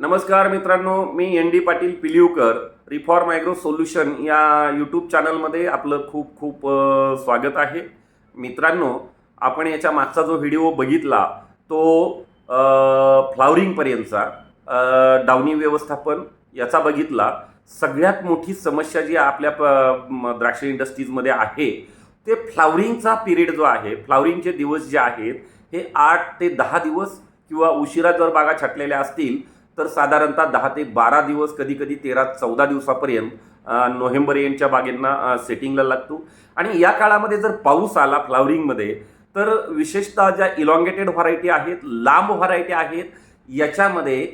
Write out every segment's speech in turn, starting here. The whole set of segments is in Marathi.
नमस्कार मित्रांनो मी N D Patil Pilivkar reform agro solution या यूट्यूब चॅनलमध्ये आपलं खूप खूप स्वागत आहे. मित्रांनो आपण याच्या मागचा जो व्हिडिओ बघितला तो फ्लावरिंगपर्यंतचा डावणी व्यवस्थापन याचा बघितला. सगळ्यात मोठी समस्या जी आपल्या प- म- द्राक्ष इंडस्ट्रीजमध्ये आहे ते फ्लावरिंगचा पिरियड जो आहे फ्लावरिंगचे दिवस जे आहेत हे आठ ते दहा दिवस किंवा उशिरा जर बागा छाटलेल्या असतील तर साधारणतः दहा ते बारा दिवस कधी कधी तेरा चौदा दिवसापर्यंत नोव्हेंबर एंडच्या बागेंना सेटिंगला लागतो. आणि या काळामध्ये जर पाऊस आला फ्लावरिंगमध्ये तर विशेषतः ज्या इलॉंगेटेड व्हरायटी आहेत लांब व्हरायटी आहेत याच्यामध्ये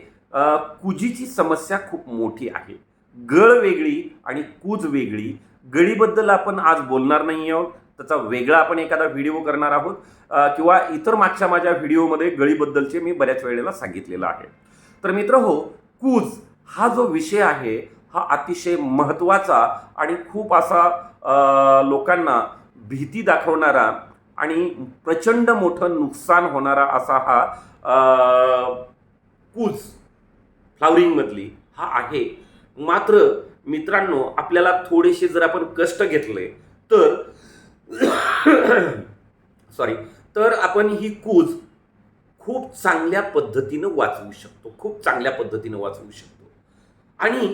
कुजीची समस्या खूप मोठी आहे. गळ वेगळी आणि कूज वेगळी. गळीबद्दल आपण आज बोलणार नाही आहोत. त्याचा वेगळा आपण एखादा व्हिडिओ करणार आहोत. किंवा इतर मागच्या माझ्या व्हिडिओमध्ये गळीबद्दलचे मी बऱ्याच वेळेला सांगितलेलं आहे. तर मित्र हो कूज हा जो विषय आहे हा अतिशय महत्त्वाचा आणि खूप असा लोकांना भीती दाखवणारा आणि प्रचंड मोठं नुकसान होणारा असा हा कूज फ्लावरिंगमधली हा आहे. मात्र मित्रांनो आपल्याला थोडेसे जर आपण कष्ट घेतले तर सॉरी तर आपण ही कूज खूप चांगल्या पद्धतीनं वाचवू शकतो. खूप चांगल्या पद्धतीनं वाचवू शकतो. आणि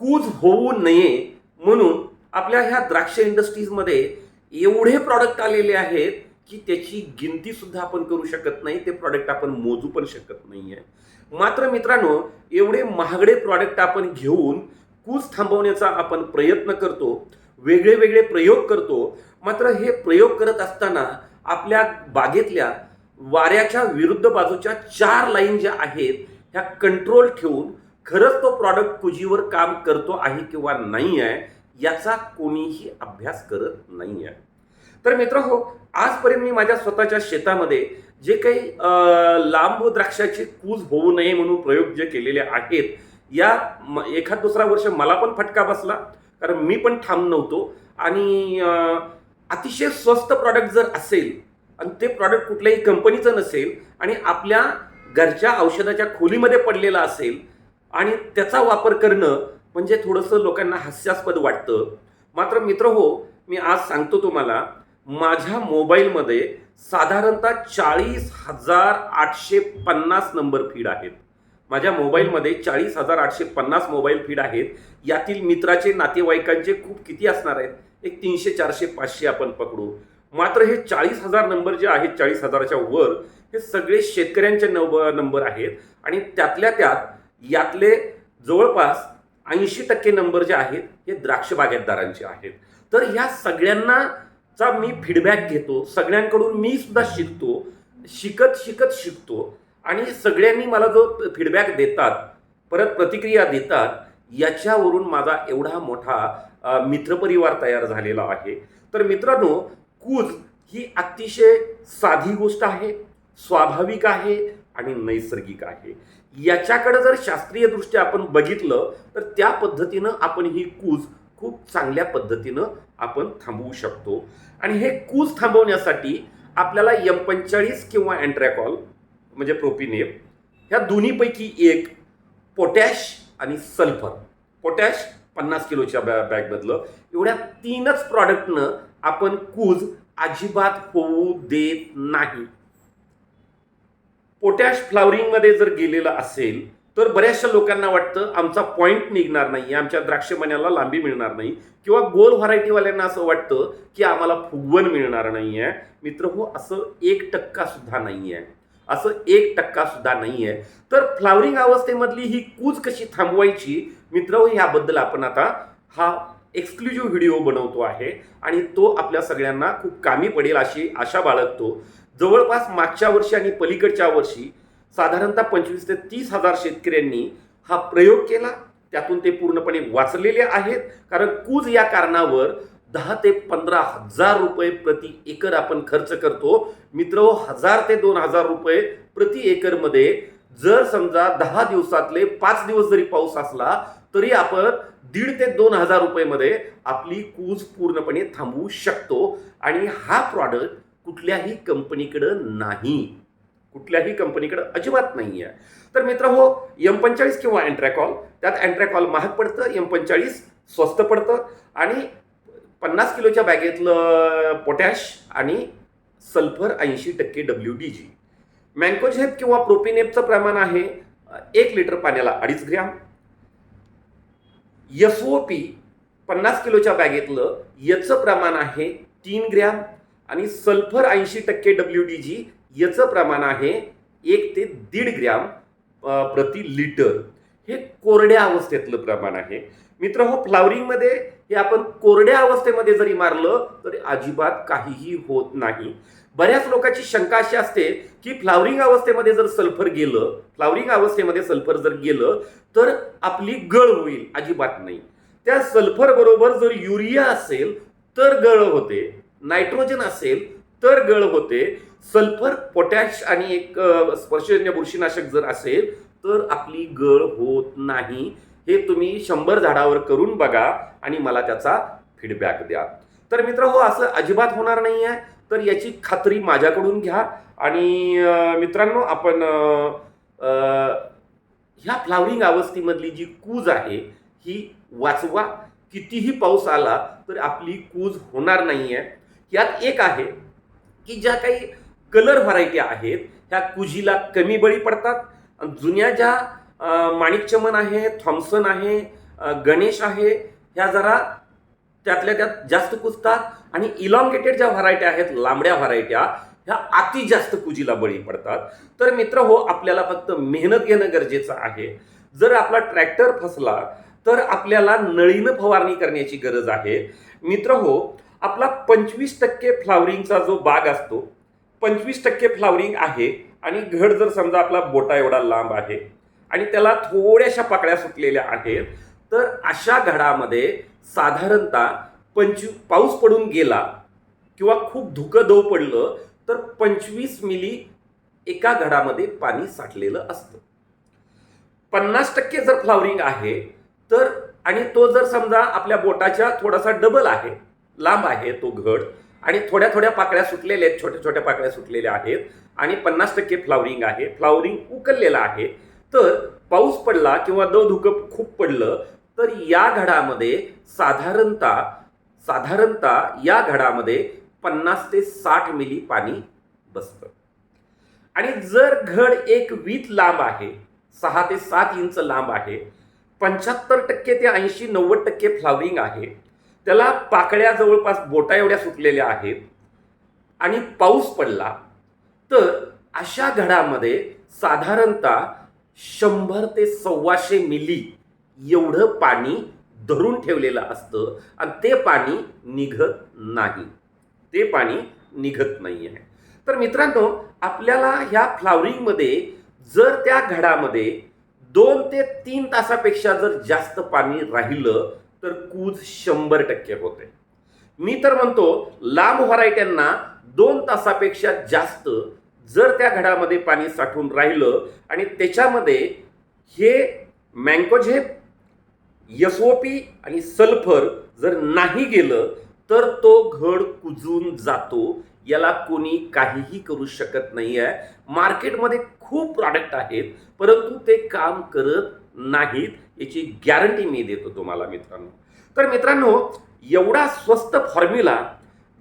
कूज होऊ नये म्हणून आपल्या ह्या द्राक्ष इंडस्ट्रीजमध्ये एवढे प्रॉडक्ट आलेले आहेत की त्याची गिनती सुद्धा आपण करू शकत नाही. ते प्रॉडक्ट आपण मोजू पण शकत नाही आहे मात्र मित्रांनो एवढे महागडे प्रॉडक्ट आपण घेऊन कूज थांबवण्याचा आपण प्रयत्न करतो. वेगळे वेगळे प्रयोग करतो. मात्र हे प्रयोग करत असताना आपल्या बागेतल्या वाऱ्याच्या विरुद्ध बाजूच्या चार लाईन ज्या आहेत ह्या कंट्रोल ठेवून खरंच तो प्रॉडक्ट कुजीवर काम करतो आहे किंवा नाही आहे याचा कोणीही अभ्यास करत नाही आहे. तर मित्र हो आजपर्यंत मी माझ्या स्वतःच्या शेतामध्ये जे काही अं, लांब द्राक्षाची कूज होऊ नये म्हणून प्रयोग जे केलेले आहेत या म- एखाद दुसरा वर्ष मला पण फटका बसला कारण मी पण ठाम नव्हतो. आणि अतिशय स्वस्त प्रॉडक्ट जर असेल आणि ते प्रॉडक्ट कुठल्याही कंपनीचं नसेल आणि आपल्या घरच्या औषधाच्या खोलीमध्ये पडलेलं असेल आणि त्याचा वापर करणं म्हणजे थोडंसं लोकांना हास्यास्पद वाटतं. मात्र मित्र हो मी आज सांगतो तुम्हाला माझ्या मोबाईलमध्ये साधारणतः चाळीस हजार आठशे पन्नास नंबर फीड आहेत. माझ्या मोबाईलमध्ये चाळीस हजार आठशे पन्नास मोबाईल फीड आहेत. यातील मित्राचे नातेवाईकांचे खूप किती असणार आहेत? एक तीनशे चारशे पाचशे आपण पकडू. मात्र हे चाळीस हजार नंबर जे आहेत चाळीस हजाराच्या वर हे सगळे शेतकऱ्यांचे नंब नंबर आहेत. आणि त्यातल्या त्यात यातले जवळपास ऐंशी टक्के नंबर जे आहेत हे द्राक्ष बागायतदारांचे आहेत. तर ह्या सगळ्यांनाचा मी फीडबॅक घेतो. सगळ्यांकडून मी सुद्धा शिकतो. शिकत शिकत शिकतो. आणि सगळ्यांनी मला जो फीडबॅक देतात परत प्रतिक्रिया देतात याच्यावरून माझा एवढा मोठा मित्रपरिवार तयार झालेला आहे. तर मित्रांनो कूज ही अतिशय साधी गोष्ट आहे स्वाभाविक आहे आणि नैसर्गिक आहे. याच्याकडे जर शास्त्रीय दृष्ट्या आपण बघितलं तर त्या पद्धतीनं आपण ही कूज खूप चांगल्या पद्धतीनं आपण थांबवू शकतो. आणि हे कूज थांबवण्यासाठी आपल्याला यम पंचेचाळीस किंवा अँट्रॅकॉल म्हणजे प्रोपिनेप ह्या दोन्हीपैकी एक पोटॅश आणि सल्फर. पोटॅश पन्नास किलोच्या बॅ बॅगमधलं. एवढ्या तीनच प्रॉडक्टनं आपण कूज अजिबात होऊ देत नाही. पोटॅश फ्लावरिंगमध्ये जर गेलेलं असेल तर बऱ्याचशा लोकांना वाटतं आमचा पॉईंट निघणार नाही आमच्या द्राक्षमण्याला लांबी मिळणार नाही किंवा गोल व्हरायटीवाल्यांना असं वाटतं की आम्हाला फुगवण मिळणार नाही आहे मित्र हो असं एक टक्का सुद्धा नाही आहे असं एक टक्का सुद्धा नाही आहे तर फ्लावरिंग अवस्थेमधली ही कूज कशी थांबवायची? मित्र हो ह्याबद्दल आपण आता हा एक्सक्लुझिव्ह व्हिडिओ बनवतो आहे आणि तो आपल्या सगळ्यांना खूप कामी पडेल अशी आशा बाळगतो. जवळपास मागच्या वर्षी आणि पलीकडच्या वर्षी साधारणतः पंचवीस ते तीस हजार शेतकऱ्यांनी हा प्रयोग केला. त्यातून ते पूर्णपणे वाचलेले आहेत. कारण कूज या कारणावर दहा ते पंधरा हजार रुपये प्रति एकर आपण खर्च करतो. मित्र हजार ते दोन हजार रुपये प्रति एकरमध्ये जर समजा दहा दिवसातले पाच दिवस जरी पाऊस असला तरी आपण दीड ते दोन हजार रुपयेमध्ये आपली कूज पूर्णपणे थांबवू शकतो. आणि हा प्रॉडक्ट कुठल्याही कंपनीकडं नाही. कुठल्याही कंपनीकडं अजिबात नाही आहे तर मित्र हो एम पंचाळीस किंवा अँट्रॅकॉल त्यात अँट्रॅकॉल महाग पडतं एम पंचाळीस स्वस्त पडतं आणि पन्नास किलोच्या बॅगेतलं पोटॅश आणि सल्फर ऐंशी टक्के डब्ल्यू डी जी मँकोझेप किंवा प्रोपिनेपचं प्रमाण आहे एक लिटर पाण्याला अडीच ग्रॅम. एफ ओ पी पन्नास किलोच्या बॅगेतलं याचं प्रमाण आहे तीन ग्रॅम आणि सल्फर ऐंशी टक्के डब्ल्यू डी जी याचं प्रमाण आहे एक ते दीड ग्रॅम प्रति लिटर. हे कोरड्या अवस्थेतलं प्रमाण आहे. मित्र हो फ्लावरिंगमध्ये हे आपण कोरड्या अवस्थेमध्ये जरी मारलं तरी अजिबात काहीही होत नाही. बऱ्याच लोकांची शंका अशी असते की फ्लावरिंग अवस्थेमध्ये जर सल्फर गेलं फ्लावरिंग अवस्थेमध्ये सल्फर जर गेलं तर आपली गळ होईल अजिबात नाही. त्या सल्फर बरोबर जर युरिया असेल तर गळ होते. नायट्रोजन असेल तर गळ होते. सल्फर पोटॅश आणि एक स्पर्शजन्य बुरशीनाशक जर असेल तर आपली गळ होत नाही. हे तुम्ही शंभर झाडावर करून बघा आणि मला त्याचा फीडबॅक द्या. तर मित्र हो असं अजिबात होणार नाही आहे तर याची खात्री माझ्याकडून घ्या. आणि मित्रांनो आपण ह्या फ्लावरिंग अवस्थेमधली जी कूज आहे ही वाचवा. कितीही पाऊस आला तर आपली कूज होणार नाही आहे यात एक आहे की ज्या काही कलर व्हरायटी आहेत ह्या कुजीला कमी बळी पडतात. आणि जुन्या ज्या माणिकचमन आहे थॉम्सन आहे गणेश आहे ह्या जरा त्यातल्या त्यात जास्त कुजतात. आणि इलॉंगेटेड ज्या व्हरायट्या आहेत लांबड्या व्हरायट्या ह्या अति जास्त कुजीला बळी पडतात. तर मित्र हो आपल्याला फक्त मेहनत घेणं गरजेचं आहे. जर आपला ट्रॅक्टर फसला तर आपल्याला नळीनं फवारणी करण्याची गरज आहे. मित्र हो आपला पंचवीस टक्के फ्लावरिंगचा जो बाग असतो पंचवीस टक्के फ्लावरिंग आहे. आणि घड जर समजा आपला बोटा एवढा लांब आहे आणि त्याला थोड्याशा पाकळ्या सुटलेल्या आहेत तर अशा घडामध्ये साधारणतः पंचवी पाऊस पडून गेला किंवा खूप धुकं दव पडलं तर पंचवीस मिली एका घडामध्ये पाणी साठलेलं असतं. पन्नास टक्के जर फ्लावरिंग आहे तर आणि तो जर समजा आपल्या बोटाच्या थोडासा डबल आहे लांब आहे तो घड आणि थोड्या थोड्या पाकळ्या सुटलेल्या आहेत छोट्या छोट्या पाकळ्या सुटलेल्या आहेत आणि पन्नास टक्के फ्लावरिंग आहे फ्लावरिंग उकललेलं आहे तर पाऊस पडला किंवा दव धुकं खूप पडलं तर या घडामध्ये साधारणतः साधारणतः या घडामध्ये पन्नास ते साठ मिली पाणी बसतं. आणि जर घड एक वीत लांब आहे सहा ते सात इंच लांब आहे पंच्याहत्तर टक्के ते ऐंशी नव्वद टक्के फ्लावरिंग आहे त्याला पाकळ्या जवळपास बोटा एवढ्या सुटलेल्या आहेत आणि पाऊस पडला तर अशा घडामध्ये साधारणतः शंभर ते सव्वाशे मिली एवढं पाणी धरून ठेवलेलं असतं आणि ते पाणी निघत नाही. ते पाणी निघत नाही आहे. तर मित्रांनो आपल्याला ह्या फ्लावरिंगमध्ये जर त्या घडामध्ये दोन ते तीन तासापेक्षा जर जास्त पाणी राहिलं तर कूज शंभर टक्के होते. मी तर म्हणतो लांब व्हरायट्यांना दोन तासापेक्षा जास्त जर त्या घडामध्ये पाणी साठून राहिलं आणि त्याच्यामध्ये हे मँकोझेप एस ओ पी आणि सल्फर जर नाही गेलं तर तो घड कुजून जातो. याला कोणी काहीही करू शकत नाही आहे मार्केटमध्ये खूप प्रॉडक्ट आहेत परंतु ते काम करत नाहीत. याची गॅरंटी मी देतो तुम्हाला मित्रांनो. तर मित्रांनो एवढा स्वस्त फॉर्म्युला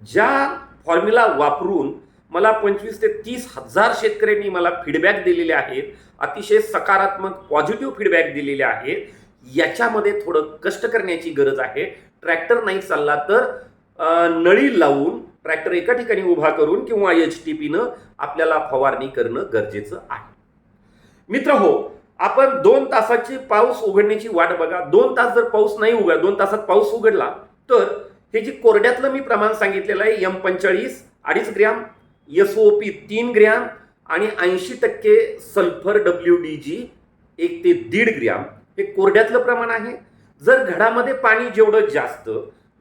ज्या फॉर्म्युला वापरून मला पंचवीस ते तीस हजार शेतकऱ्यांनी मला फीडबॅक दिलेले आहेत अतिशय सकारात्मक पॉझिटिव्ह फीडबॅक दिलेले आहेत याच्यामध्ये थोडं कष्ट करण्याची गरज आहे. ट्रॅक्टर नाही चालला तर नळी लावून ट्रॅक्टर एका ठिकाणी उभा करून किंवा एच टी पीनं आपल्याला फवारणी करणं गरजेचं आहे. मित्र हो आपण दोन तासाची पाऊस उघडण्याची वाट बघा. दोन तास जर पाऊस नाही उघडा दोन तासात पाऊस उघडला तर हे जे कोरड्यातलं मी प्रमाण सांगितलेलं आहे एम पंचेचाळीस अडीच ग्रॅम एस ओ पी तीन ग्रॅम आणि ऐंशी टक्के सल्फर डब्ल्यू डी जी एक ते दीड ग्रॅम. हे कोरड्यातलं प्रमाण आहे. जर घडामध्ये पाणी जेवढं जास्त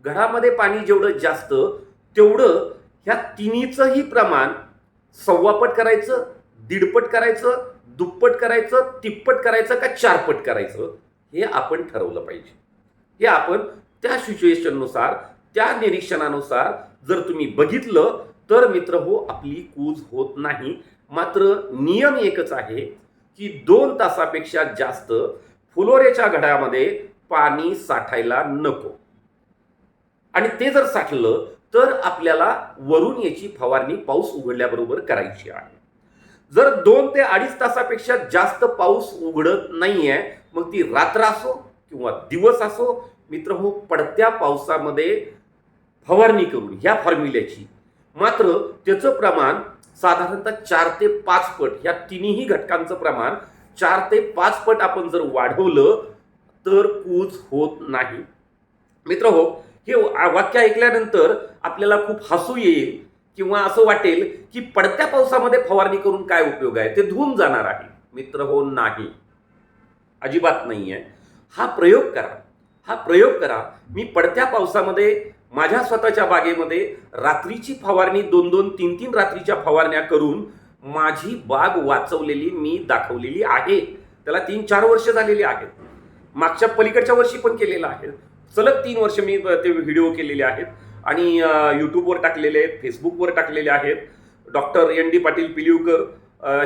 घडामध्ये पाणी जेवढं जास्त तेवढं ह्या तिन्हीचंही प्रमाण सव्वापट करायचं दीडपट करायचं दुप्पट करायचं तिप्पट करायचं का चारपट करायचं हे आपण ठरवलं पाहिजे. हे आपण त्या सिच्युएशननुसार त्या निरीक्षणानुसार जर तुम्ही बघितलं तर मित्र हो आपली कूज होत नाही. मात्र नियम एकच आहे की दोन तासापेक्षा जास्त फुलोरेच्या घडामध्ये पाणी साठायला नको. आणि ते जर साठलं तर आपल्याला वरून याची फवारणी पाऊस उघडल्याबरोबर करायची आहे. जर दोन ते अडीच तासापेक्षा जास्त पाऊस उघडत नाहीये मग ती रात्र असो किंवा दिवस असो मित्र हो पडत्या पावसामध्ये फवारणी करून ह्या फॉर्म्युल्याची. मात्र त्याचं प्रमाण साधारणतः चार ते पाच पट ह्या तिन्ही घटकांचं प्रमाण चार ते पाच पट आपण जर वाढवलं तर कूज होत नाही. मित्र हो हे वाक्य ऐकल्यानंतर आपल्याला खूप हसू येईल किंवा असं वाटेल की पडत्या पावसामध्ये फवारणी करून काय उपयोग आहे? ते धुवून जाणार आहे. मित्र हो नाही. अजिबात नाही आहे हा प्रयोग करा. हा प्रयोग करा. मी पडत्या पावसामध्ये माझ्या स्वतःच्या बागेमध्ये रात्रीची फवारणी दोन दोन तीन तीन रात्रीच्या फवारण्या करून माझी बाग वाचवलेली मी दाखवलेली आहे. त्याला तीन चार वर्ष झालेली आहेत. मागच्या पलीकडच्या वर्षी पण केलेलं आहे. सलग तीन वर्ष मी ते व्हिडिओ केलेले आहेत. आणि यूट्यूबवर टाकलेले आहेत फेसबुकवर टाकलेले आहेत. Doctor N D Patil Pilivkar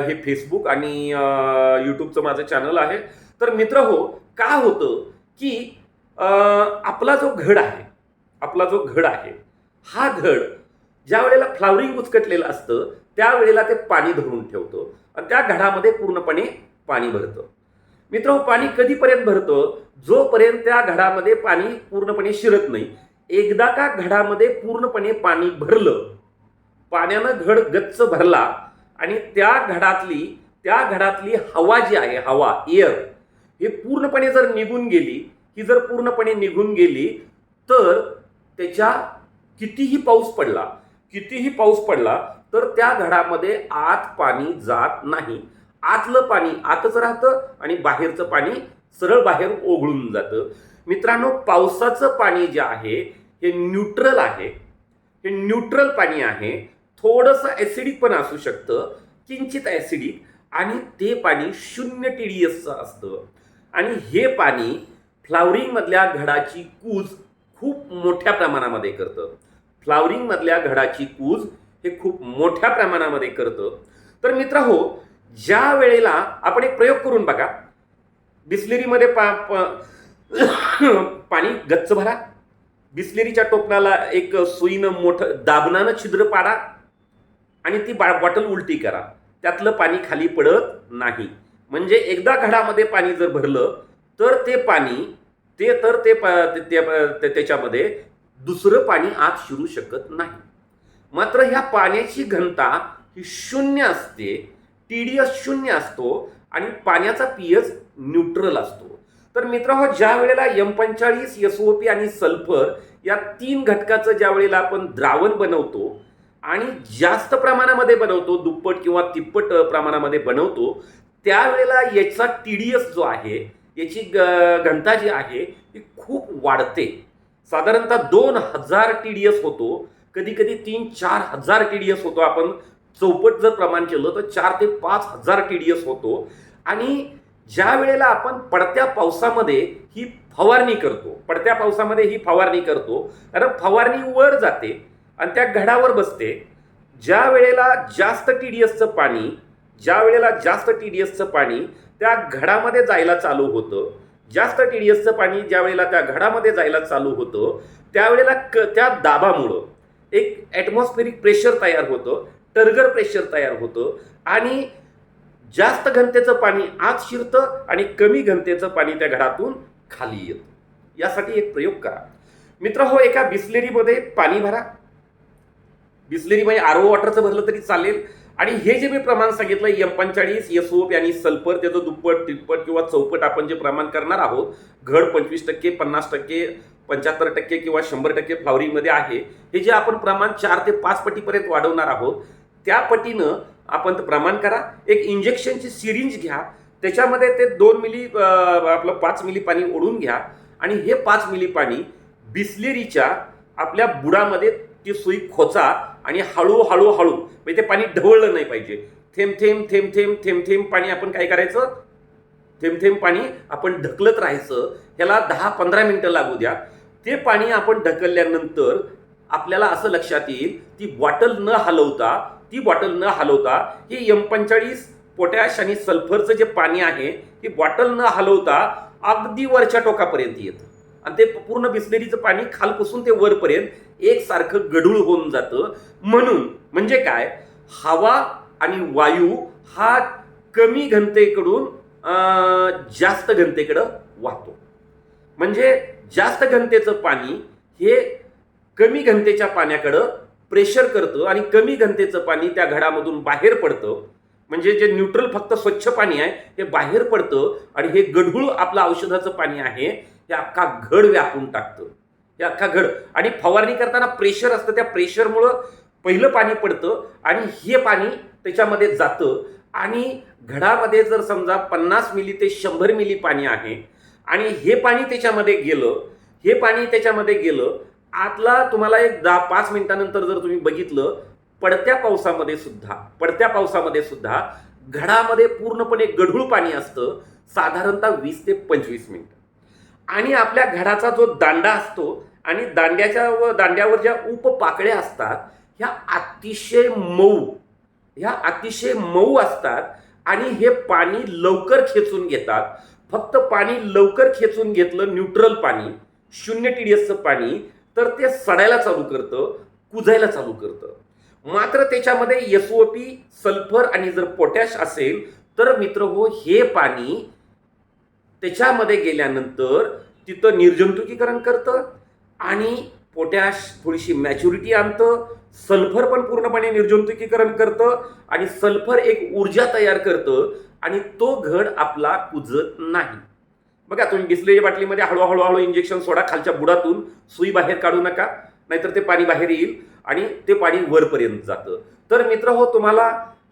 हे फेसबुक आणि यूट्यूबचं माझं चॅनल आहे. तर मित्र हो का होतं की आपला जो घड आहे आपला जो घड आहे हा घड ज्या वेळेला फ्लावरिंग उचकटलेलं असतं त्यावेळेला ते पाणी धरून ठेवतं आणि त्या घडामध्ये पूर्णपणे पाणी भरतं. मित्र पाणी कधीपर्यंत भरतं? जोपर्यंत त्या घडामध्ये पाणी पूर्णपणे शिरत नाही. एकदा का घडामध्ये पूर्णपणे पाणी भरलं पाण्यानं घड गच्च भरला आणि त्या घडातली त्या घडातली हवा जी आहे हवा एअर हे पूर्णपणे जर निघून गेली ही जर पूर्णपणे निघून गेली तर त्याच्या कितीही पाऊस पडला कितीही पाऊस पडला तर त्या घडामध्ये आत पाणी जात नाही. आतलं पाणी आतच राहतं आणि बाहेरचं पाणी सरळ बाहेर ओघळून जातं. मित्रांनो पावसाचं पाणी जे आहे हे न्यूट्रल आहे. हे न्यूट्रल पाणी आहे. थोडंसं ॲसिडिक पण असू शकतं किंचित ॲसिडिक आणि ते पाणी शून्य टी डी एसचं असतं. आणि हे पाणी फ्लावरिंगमधल्या घडाची कूज खूप मोठ्या प्रमाणामध्ये करतं. फ्लावरिंगमधल्या घडाची कूज हे खूप मोठ्या प्रमाणामध्ये करतं. तर मित्र हो ज्या वेळेला आपण एक प्रयोग करून बघा. बिस्लेरीमध्ये पा प- पाणी गच्च भरा. बिस्लेरीच्या टोपणाला एक सुईनं मोठं दाबनानं छिद्र पाडा आणि ती बा बॉटल उलटी करा. त्यातलं पाणी खाली पडत नाही. म्हणजे एकदा घडामध्ये पाणी जर भरलं तर ते पाणी ते तर ते प- ते- त्याच्यामध्ये दुसरं पाणी आत शिरू शकत नाही. मात्र ह्या पाण्याची घनता ही शून्य असते टी डी एस शून्य असतो आणि पाण्याचा पी एच न्यूट्रल असतो. तर मित्र हो ज्या वेळेला एम पंचाळीस एसओपी आणि सल्फर या तीन घटकाचं ज्या वेळेला आपण द्रावण बनवतो आणि जास्त प्रमाणामध्ये बनवतो दुप्पट किंवा तिप्पट प्रमाणामध्ये बनवतो त्यावेळेला याचा टी डी एस जो आहे याची ग- घनता जी आहे ती खूप वाढते. साधारणतः दोन हजार टी डी एस होतो. कधी कधी तीन चार हजार टी डी एस होतो. आपण चौपट जर प्रमाण केलं तर चार ते पाच हजार टी डी एस होतो. आणि ज्या वेळेला आपण पडत्या पावसामध्ये ही फवारणी करतो पडत्या पावसामध्ये ही फवारणी करतो कारण फवारणी वर जाते आणि त्या घडावर बसते. ज्या वेळेला जास्त टी डी एसचं पाणी ज्या वेळेला जास्त टी डी एसचं पाणी त्या घडामध्ये जायला चालू होतं. जास्त टी डी एसचं पाणी ज्या वेळेला त्या घडामध्ये जायला चालू होतं त्यावेळेला क त्या दाबामुळं एक ॲटमॉस्फेरिक प्रेशर तयार होतं टर्गर प्रेशर तयार होतं आणि जास्त घनतेचं पाणी आत शिरतं आणि कमी घनतेचं पाणी त्या घडातून खाली येतं. यासाठी एक प्रयोग करा. मित्र हो एका बिस्लेरीमध्ये पाणी भरा. बिस्लेरी आर ओ वॉटरचं भरलं तरी चालेल. आणि हे जे मी प्रमाण सांगितलं एम पंचाळीस एसओप आणि सल्फर त्याचं दुप्पट तिप्पट किंवा चौपट आपण जे प्रमाण करणार आहोत घड पंचवीस टक्के पन्नास टक्के पंच्याहत्तर टक्के किंवा शंभर टक्के फ्लावरिंगमध्ये आहे हे जे आपण प्रमाण चार ते पाच पटीपर्यंत वाढवणार आहोत त्या पटीनं आपण प्रमाण करा एक इंजेक्शनची सिरिंज घ्या त्याच्यामध्ये ते दोन मिली आपलं पाच मिली पाणी ओढून घ्या आणि हे पाच मिली पाणी बिस्लेरीच्या आपल्या बुडामध्ये ती सुई खोचा आणि हळूहळू हळू म्हणजे ते पाणी ढवळलं नाही पाहिजे. थेंब थेंब थेंब थेंब थेंब थेंब पाणी आपण काय करायचं? थेंब थेंब पाणी आपण ढकलत राहायचं. ह्याला दहा पंधरा मिनटं लागू द्या. ते पाणी आपण ढकलल्यानंतर आपल्याला असं लक्षात येईल ती बॉटल न हलवता ती बॉटल न हलवता ही एम पंचाळीस पोटॅश आणि सल्फरचं जे पाणी आहे ते बॉटल न हलवता अगदी वरच्या टोकापर्यंत येतं. आणि ते पूर्ण बिस्लेरीचं पाणी खालपासून ते वरपर्यंत एकसारखं गढूळ होऊन जातं. म्हणून म्हणजे काय? हवा आणि वायू हा कमी घनतेकडून जास्त घनतेकडं वाहतो. म्हणजे जास्त घनतेचं पाणी हे कमी घनतेच्या पाण्याकडं प्रेशर करतं आणि कमी घनतेचं पाणी त्या घडामधून बाहेर पडतं. म्हणजे जे न्यूट्रल फक्त स्वच्छ पाणी आहे हे बाहेर पडतं आणि हे गढूळ आपलं औषधाचं पाणी आहे हे अख्खा घड व्यापून टाकतं. ते अख्खा घड. आणि फवारणी करताना प्रेशर असतं. त्या प्रेशरमुळं पहिलं पाणी पडतं आणि हे पाणी त्याच्यामध्ये जातं. आणि घडामध्ये जर समजा पन्नास मिली ते शंभर मिली पाणी आहे आणि हे पाणी त्याच्यामध्ये गेलं हे पाणी त्याच्यामध्ये गेलं आतला तुम्हाला एक दहा पाच मिनिटानंतर जर तुम्ही बघितलं पडत्या पावसामध्ये सुद्धा पडत्या पावसामध्ये सुद्धा घडामध्ये पूर्णपणे गढूळ पाणी असतं साधारणतः वीस ते पंचवीस मिनिटं. आणि आपल्या घडाचा जो दांडा असतो आणि दांड्याच्या व दांड्यावर ज्या उपपाकळ्या असतात ह्या अतिशय मऊ ह्या अतिशय मऊ असतात आणि हे पाणी लवकर खेचून घेतात. फक्त पाणी लवकर खेचून घेतलं न्यूट्रल पाणी शून्य टी डी एसचं पाणी तर ते सडायला चालू करतं कुजायला चालू करतं. मात्र त्याच्यामध्ये एस ओ पी सल्फर आणि जर पोटॅश असेल तर मित्र हो हे पाणी त्याच्यामध्ये गेल्यानंतर तिथं निर्जंतुकीकरण करतं आणि पोटॅश थोडीशी मॅच्युरिटी आणतं सल्फर पण पूर्णपणे निर्जंतुकीकरण करतं आणि सल्फर एक ऊर्जा तयार करतं आणि तो घड आपला कुजत नाही. बघा तुम्ही बिसलेच्या बाटलीमध्ये हळूहळू हळू इंजेक्शन सोडा खालच्या बुडातून सुई बाहेर काढू नका नाहीतर ते पाणी बाहेर येईल आणि ते पाणी वरपर्यंत जातं. तर मित्र हो तुम्हाला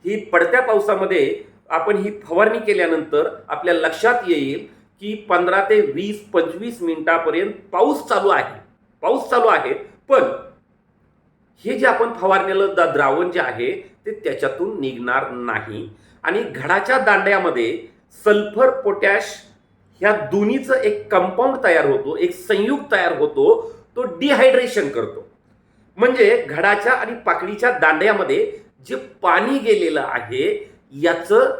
ही पडत्या पावसामध्ये आपण ही फवारणी केल्यानंतर आपल्या लक्षात येईल की पंधरा ते वीस पंचवीस मिनिटापर्यंत पाऊस चालू आहे. पाऊस चालू आहे पण हे जे आपण फवारलेलं द्रावण जे आहे ते त्याच्यातून निघणार नाही. आणि घडाच्या दांड्यामध्ये सल्फर पोटॅश ह्या दोन्हीचं एक कंपाऊंड तयार होतो एक संयुग तयार होतो तो डिहायड्रेशन करतो. म्हणजे घडाच्या आणि पाकडीच्या दांड्यामध्ये जे पाणी गेलेलं आहे याचं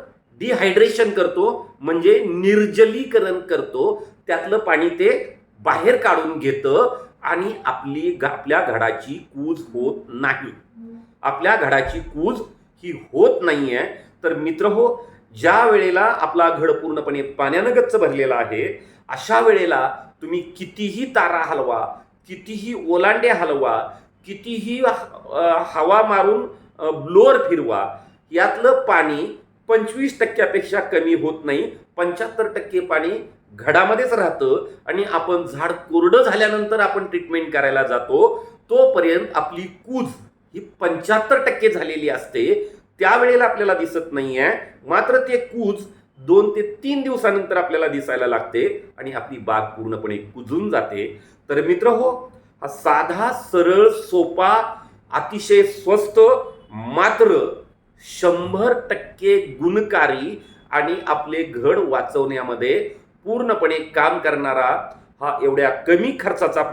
डिहायड्रेशन करतो म्हणजे निर्जलीकरण करतो त्यातलं पाणी ते बाहेर काढून घेतं आणि आपली आपल्या घडाची कूज होत नाही. आपल्या घडाची कूज ही होत नाही आहे तर मित्र हो ज्या वेळेला आपला घड पूर्णपणे पाण्यानं गच्च भरलेला आहे अशा वेळेला तुम्ही कितीही तारा हलवा कितीही ओलांडे हलवा कितीही हवा मारून ब्लोअर फिरवा यातलं पाणी पंचवीस टक्क्यापेक्षा कमी होत नाही. पंच्याहत्तर टक्के पाणी घडामध्येच राहतं आणि आपण झाड कोरडं झाल्यानंतर आपण ट्रीटमेंट करायला जातो तोपर्यंत आपली कूज ही पंच्याहत्तर टक्के झालेली असते. त्यावेळेला आपल्याला दिसत नाही आहे मात्र ते कूज दोन ते तीन दिवसानंतर आपल्याला दिसायला लागते आणि आपली बाग पूर्णपणे कुजून जाते. तर मित्र हो हा साधा सरळ सोपा अतिशय स्वस्त मात्र शंभर टक्के गुणकारी आणि आपले घड वाचवण्यामध्ये पूर्णपणे काम करणारा हा एवढ्या कमी खर्चाचा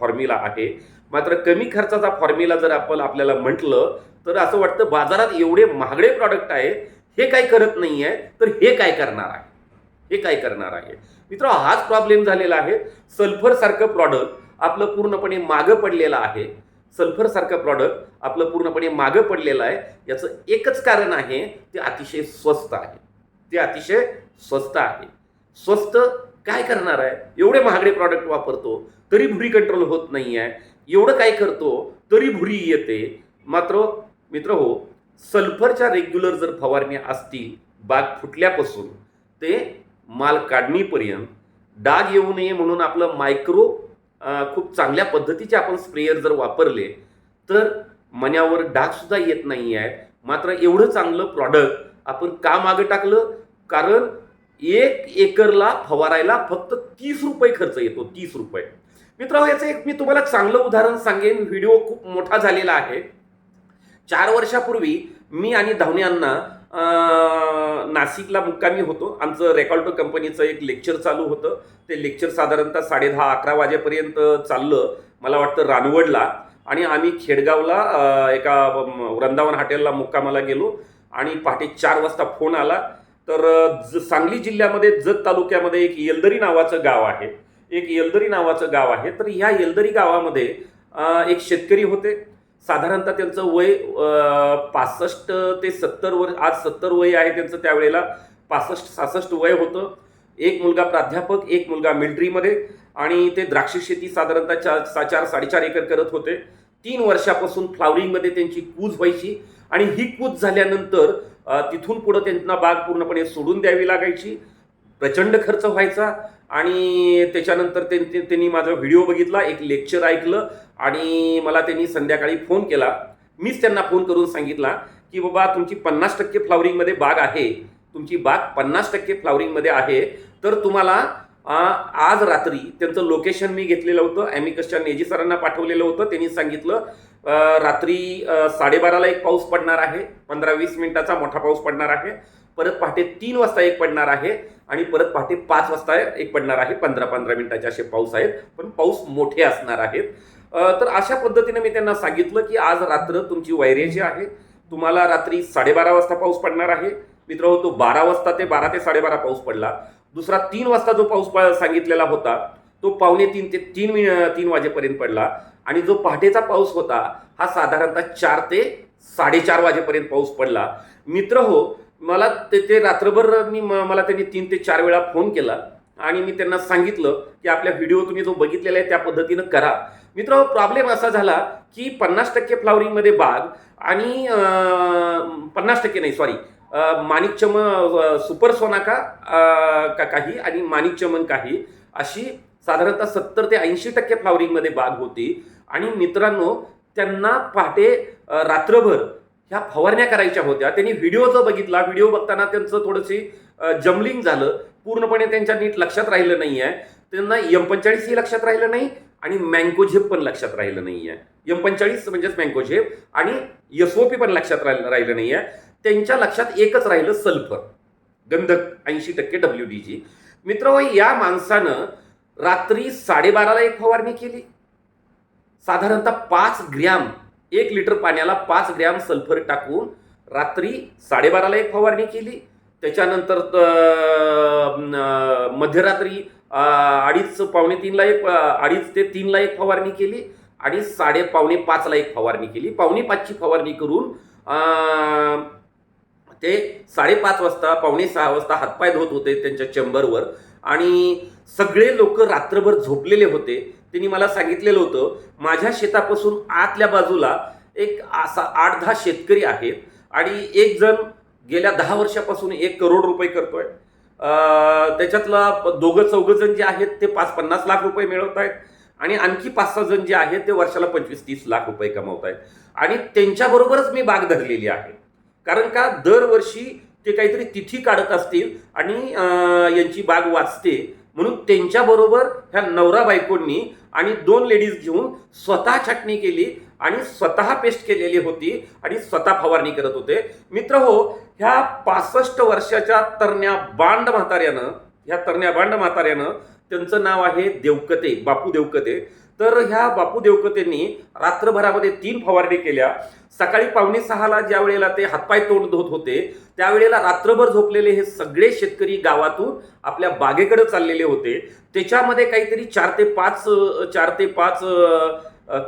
फॉर्म्युला आहे. मात्र कमी खर्चाचा फॉर्म्युला जर आपण आपल्याला म्हटलं तर असं वाटतं बाजारात एवढे महागडे प्रॉडक्ट आहेत हे काय करत नाही आहे तर हे काय करणार आहे? हे काय करणार आहे? मित्र हाच प्रॉब्लेम झालेला आहे. सल्फरसारखं प्रॉडक्ट आपलं पूर्णपणे मागं पडलेलं आहे. सल्फरसारखं प्रॉडक्ट आपलं पूर्णपणे मागं पडलेलं आहे. याचं एकच कारण आहे ते अतिशय स्वस्त आहे. ते अतिशय स्वस्त आहे. स्वस्त काय करणार आहे? एवढे महागडे प्रॉडक्ट वापरतो तरी भुरी कंट्रोल होत नाही आहे एवढं काय करतो तरी भुरी येते. मात्र मित्र हो सल्फरच्या रेग्युलर जर फवारण्या असतील बाग फुटल्यापासून ते माल काढणीपर्यंत डाग येऊ नये म्हणून आपलं मायक्रो खूप चांगल्या पद्धतीचे आपण स्प्रेयर जर वापरले तर मन्यावर डागसुद्धा येत नाही आहे मात्र एवढं चांगलं प्रॉडक्ट आपण का मागं टाकलं? कारण एक एकरला फवारायला फक्त तीस रुपये खर्च येतो तीस रुपये. मित्र याचं एक मी तुम्हाला चांगलं उदाहरण सांगेन. व्हिडिओ खूप मोठा झालेला आहे. चार वर्षापूर्वी मी आणि धावण्यांना नाशिकला मुक्कामी होतो. आमचं रेकॉल्टो कंपनीचं एक लेक्चर चालू होतं. ते लेक्चर साधारणतः साडे दहा अकरा वाजेपर्यंत चाललं मला वाटतं रानवडला. आणि आम्ही खेडगावला एका वृंदावन हॉटेलला मुक्कामाला गेलो आणि पहाटे चार वाजता फोन आला. तर ज सांगली जिल्ह्यामध्ये जत तालुक्यामध्ये एक येलदरी नावाचं गाव आहे. एक येलदरी नावाचं गाव आहे. तर ह्या येलदरी गावामध्ये एक शेतकरी होते. साधारणतः त्यांचं वय पासष्ट ते सत्तर वर आज सत्तर वय आहे त्यांचं त्यावेळेला. पासष्ट सहासष्ट वय होतं. एक मुलगा प्राध्यापक एक मुलगा मिलिटरीमध्ये आणि ते द्राक्ष शेती साधारणतः चार सा- चार साडेचार एकर करत होते. तीन वर्षापासून फ्लावरिंगमध्ये त्यांची कूज व्हायची. आणि ही कूज झाल्यानंतर तिथून पुढं त्यांना बाग पूर्णपणे सोडून द्यावी लागायची. प्रचंड खर्च व्हायचा आणि त्याच्यानंतर ते- त्यांनी माझा व्हिडिओ बघितला एक लेक्चर ऐकलं आणि मला त्यांनी संध्याकाळी फोन केला. मीच त्यांना फोन करून सांगितला की बाबा तुमची पन्नास टक्के फ्लावरिंगमध्ये बाग आहे. तुमची बाग पन्नास टक्के फ्लावरिंगमध्ये आहे. तर तुम्हाला आज रात्री त्यांचं लोकेशन मी घेतलेलं होतं. ॲमिकसच्या नेजी सरांना पाठवलेलं होतं. त्यांनी सांगितलं रात्री साडेबाराला एक पाऊस पडणार आहे. पंधरा वीस मिनिटाचा मोठा पाऊस पडणार आहे. परत पहाटे तीन वाजता एक पडणार आहे आणि परत पहाटे पाच वाजता एक पडणार आहे. पंधरा पंधरा मिनिटाचे असे पाऊस आहेत. पण पाऊस मोठे असणार आहेत. तर अशा पद्धतीने मी त्यांना सांगितलं की आज रात्र तुमची वैरेची आहे तुम्हाला रात्री साडेबारा वाजता पाऊस पडणार आहे. मित्र तो बारा वाजता ते बारा ते साडेबारा पाऊस पडला. दुसरा तीन वाजता जो पाऊस सांगितलेला होता तो पावणे तीन ते तीन मिन तीन वाजेपर्यंत पडला. आणि जो पहाटेचा पाऊस होता हा साधारणतः चार ते साडेचार वाजेपर्यंत पाऊस पडला. मित्र हो मला ते ते रात्रभर मी म- मला त्यांनी तीन ते चार वेळा फोन केला. आणि मी त्यांना सांगितलं की आपल्या व्हिडिओ तुम्ही जो बघितलेला आहे त्या पद्धतीनं करा. मित्र हो, प्रॉब्लेम असा झाला की पन्नास टक्के फ्लावरिंगमध्ये बाग आणि पन्नास टक्के नाही सॉरी माणिकचमन सुपर सोनाका का काही आणि माणिकचमन काही अशी साधारणतः सत्तर ते ऐंशी टक्के फ्लावरिंगमध्ये बाग होती. आणि मित्रांनो त्यांना पहाटे रात्रभर ह्या फवारण्या करायच्या होत्या. त्यांनी व्हिडिओ जो बघितला व्हिडिओ बघताना त्यांचं थोडंशी जमलिंग झालं. पूर्णपणे त्यांच्या नीट लक्षात राहिलं नाही आहे त्यांना यम पंचाळीस ही लक्षात राहिलं नाही आणि मँकोझेप पण लक्षात राहिलं नाही आहे यम पंचाळीस म्हणजेच मँकोझेप आणि यसओपी पण लक्षात राहिलं राहिलं नाही आहे त्यांच्या लक्षात एकच राहिलं सल्फर गंधक ऐंशी टक्के डब्ल्यू डी जी मित्र या माणसानं रात्री साडेबाराला एक फवारणी केली. साधारणतः पाच ग्रॅम एक लिटर पाण्याला पाच ग्रॅम सल्फर टाकून रात्री साडेबाराला एक फवारणी केली. त्याच्यानंतर मध्यरात्री अडीच पावणे तीनला एक अडीच ते तीनला एक फवारणी केली आणि साडे पावणे पाचला एक फवारणी केली. पावणे पाचची फवारणी करून ते साडेपाच वाजता पावणे सहा वाजता हातपाय धुत होते त्यांच्या चेंबरवर आणि सगळे लोक रात्रभर झोपलेले होते. त्यांनी मला सांगितलेलं होतं माझ्या शेतापासून आतल्या बाजूला एक असा आठ दहा शेतकरी आहेत आणि एक जण गेल्या दहा वर्षापासून एक करोड रुपये करतोय. आहे त्याच्यातला दोघं चौघं जण जे आहेत ते पाच पन्नास लाख रुपये मिळवत आहेत आणि आणखी पाच सहा जण जे आहेत ते वर्षाला पंचवीस तीस लाख रुपये कमवत आहेत. आणि त्यांच्याबरोबरच मी बाग धरलेली आहे. कारण का दरवर्षी ते काहीतरी तिथी काढत असतील आणि यांची बाग वाचते. म्हणून त्यांच्याबरोबर ह्या नवरा बायकोंनी आणि दोन लेडीज घेऊन स्वतः छाटणी केली आणि स्वतः पेस्ट केलेली होती आणि स्वतः फवारणी करत होते. मित्र हो ह्या पासष्ट वर्षाच्या तरण्या बांड म्हाताऱ्यानं ह्या तरण्या बांड म्हाताऱ्यानं त्यांचं नाव आहे देवकते बापू देवकते. तर ह्या बापू देवकतेंनी रात्रभरामध्ये तीन फवारणी केल्या. सकाळी पावणे सहाला ज्या वेळेला ते हातपाय तोंड धुत होते त्यावेळेला रात्रभर झोपलेले हे सगळे शेतकरी गावातून आपल्या बागेकडे चाललेले होते. त्याच्यामध्ये काहीतरी चार ते पाच चार ते पाच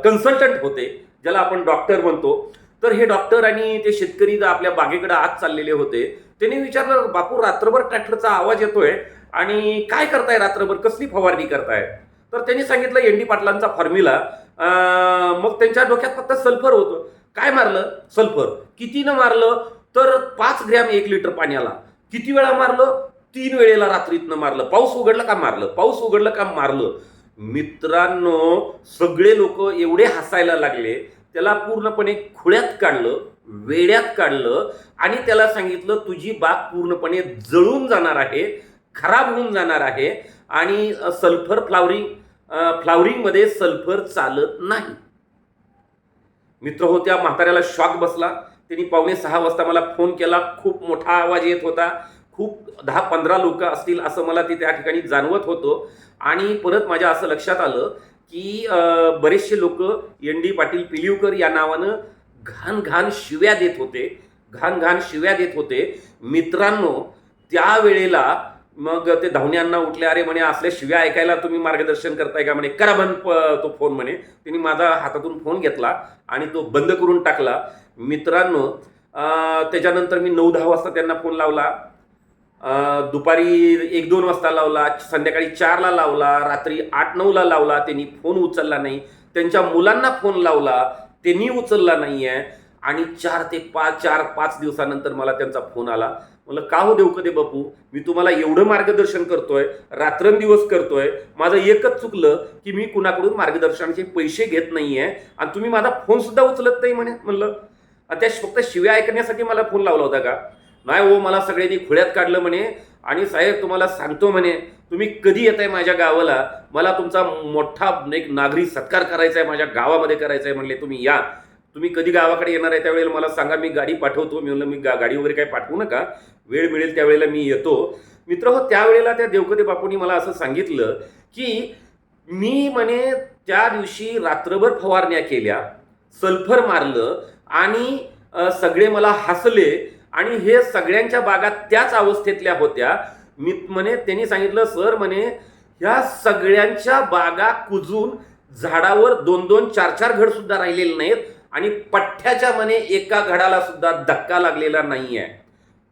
कन्सल्टंट होते ज्याला आपण डॉक्टर म्हणतो. तर हे डॉक्टर आणि ते शेतकरी जर आपल्या बागेकडे आत चाललेले होते. त्यांनी विचारलं बापू रात्रभर ट्रॅक्टरचा आवाज येतोय आणि काय करताय रात्रभर? कसली फवारणी करताय? तर त्यांनी सांगितलं एन डी पाटलांचा फॉर्म्युला मग त्यांच्या डोक्यात फक्त सल्फर होतं. काय मारलं? सल्फर. कितीनं मारलं? तर पाच ग्रॅम एक लिटर पाण्याला. किती वेळा मारलं? तीन वेळेला रात्रीतनं मारलं. पाऊस उघडलं का मारलं? पाऊस उघडलं का मारलं? मित्रांनो सगळे लोक एवढे हसायला लागले. त्याला पूर्णपणे खुळ्यात काढलं वेड्यात काढलं आणि त्याला सांगितलं तुझी बाग पूर्णपणे जळून जाणार आहे खराब होऊन जाणार आहे आणि सल्फर फ्लावरिंग फ्लावरिंगमध्ये सल्फर चालत नाही. मित्र हो त्या म्हाताऱ्याला शॉक बसला. त्यांनी पावणे सहा वाजता मला फोन केला. खूप मोठा आवाज येत होता. खूप दहा पंधरा लोक असतील असं मला ते त्या ठिकाणी जाणवत होतं. आणि परत माझ्या असं लक्षात आलं की बरेचसे लोक एन डी पाटील पिलिवकर या नावानं घाण घाण शिव्या देत होते. घाण घाण शिव्या देत होते. मित्रांनो त्यावेळेला मग ते धावण्यांना उठले अरे म्हणे असल्या शिव्या ऐकायला तुम्ही मार्गदर्शन करताय का? म्हणे करा बंद प- तो फोन म्हणे. त्यांनी माझा हातातून फोन घेतला आणि तो बंद करून टाकला. मित्रांनो त्याच्यानंतर मी नऊ दहा वाजता त्यांना फोन लावला. दुपारी एक दोन वाजता लावला. संध्याकाळी चारला लावला. रात्री आठ नऊला लावला. त्यांनी फोन उचलला नाही. त्यांच्या मुलांना फोन लावला. त्यांनी उचलला नाही आहे आणि चार ते पाच चार पाच दिवसानंतर मला त्यांचा फोन आला. म्हणलं का हो देऊ कधी बापू? मी तुम्हाला एवढं मार्गदर्शन करतोय रात्रंदिवस करतोय. माझं एकच चुकलं की मी कुणाकडून मार्गदर्शनाचे पैसे घेत नाहीये आणि तुम्ही माझा फोन सुद्धा उचलत नाही म्हणे म्हणलं. आणि त्या फक्त शिव्या ऐकण्यासाठी मला फोन लावला होता का? नाही हो मला सगळ्यांनी खुळ्यात काढलं म्हणे. आणि साहेब तुम्हाला सांगतो म्हणे तुम्ही कधी येत आहे माझ्या गावाला? मला तुमचा मोठा एक नागरी सत्कार करायचा आहे माझ्या गावामध्ये करायचा आहे म्हणले तुम्ही. या. तुम्ही कधी गावाकडे येणार आहे त्यावेळेला मला सांगा मी गाडी पाठवतो. मी म्हणलं मी गा गाडी वगैरे काही पाठवू नका. वेळ मिळेल त्यावेळेला मी येतो. मित्र हो त्यावेळेला त्या देवकते बापूंनी मला असं सांगितलं की मी म्हणे त्या दिवशी रात्रभर फवारण्या केल्या सल्फर मारलं आणि सगळे मला हसले आणि हे सगळ्यांच्या बागा त्याच अवस्थेतल्या होत्या. मी म्हणे त्यांनी सांगितलं सर म्हणे ह्या सगळ्यांच्या बागा कुजून झाडावर दोन दोन चार चार घड सुद्धा राहिलेले नाहीत आणि पठ्ठ्याच्या म्हणे एका घडाला सुद्धा धक्का लागलेला नाही आहे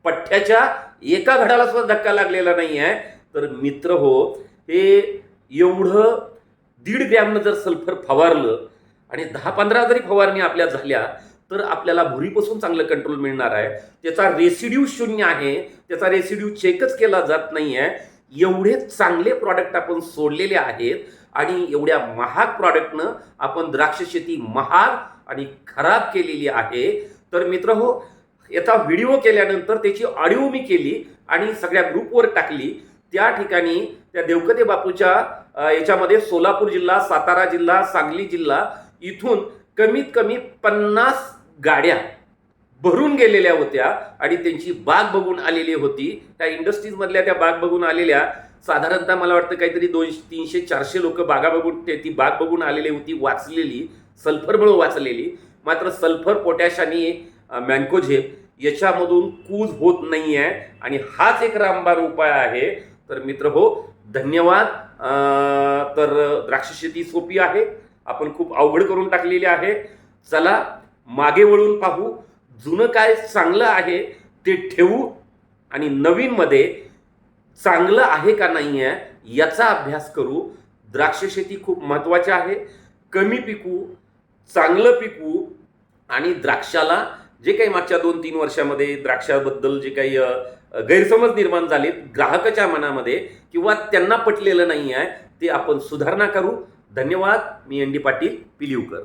पठ्ठ्याच्या एका घडाला सुद्धा धक्का लागलेला नाही आहे तर मित्र हो हे एवढं दीड ग्रॅमनं जर सल्फर फवारलं आणि दहा पंधरा जरी फवारणी आपल्या झाल्या तर आपल्याला भुरीपासून चांगलं कंट्रोल मिळणार आहे. त्याचा रेसिड्यू शून्य आहे. त्याचा रेसिड्यू चेकच केला जात नाही आहे एवढे चांगले प्रॉडक्ट आपण सोडलेले आहेत आणि एवढ्या महाग प्रॉडक्टनं आपण द्राक्ष शेती महाग आणि खराब केलेली आहे. तर मित्र हो याचा व्हिडिओ केल्यानंतर त्याची ऑडिओ मी केली आणि सगळ्या ग्रुपवर टाकली. त्या ठिकाणी त्या देवकते बापूच्या याच्यामध्ये सोलापूर जिल्हा सातारा जिल्हा सांगली जिल्हा इथून कमीत कमी पन्नास गाड्या भरून गेलेल्या होत्या आणि त्यांची बाग बघून आलेली होती. त्या इंडस्ट्रीजमधल्या त्या बाग बघून आलेल्या साधारणतः मला वाटतं काहीतरी दोनशे तीनशे चारशे लोक बागा बघून ते ती बाग बघून आलेली होती वाचलेली सल्फरमुळं वाचलेली. मात्र सल्फर पोटॅश आणि मॅन्कोझेप याच्यामधून कूज होत नाही आहे आणि हाच एक रामबार उपाय आहे. तर मित्र हो धन्यवाद. तर द्राक्ष शेती सोपी आहे. आपण खूप अवघड करून टाकलेली आहे. चला मागे वळून पाहू. जुनं काय चांगलं आहे ते ठेवू आणि नवीनमध्ये चांगलं आहे का नाही आहे याचा अभ्यास करू. द्राक्ष शेती खूप महत्त्वाची आहे. कमी पिकू चांगलं पिकू आणि द्राक्षाला जे काही मागच्या दोन तीन वर्षामध्ये द्राक्षाबद्दल जे काही गैरसमज निर्माण झालेत ग्राहकाच्या मनामध्ये किंवा त्यांना पटलेलं नाही आहे ते आपण सुधारणा करू. धन्यवाद. मी एन डी पाटील पिलिवकर.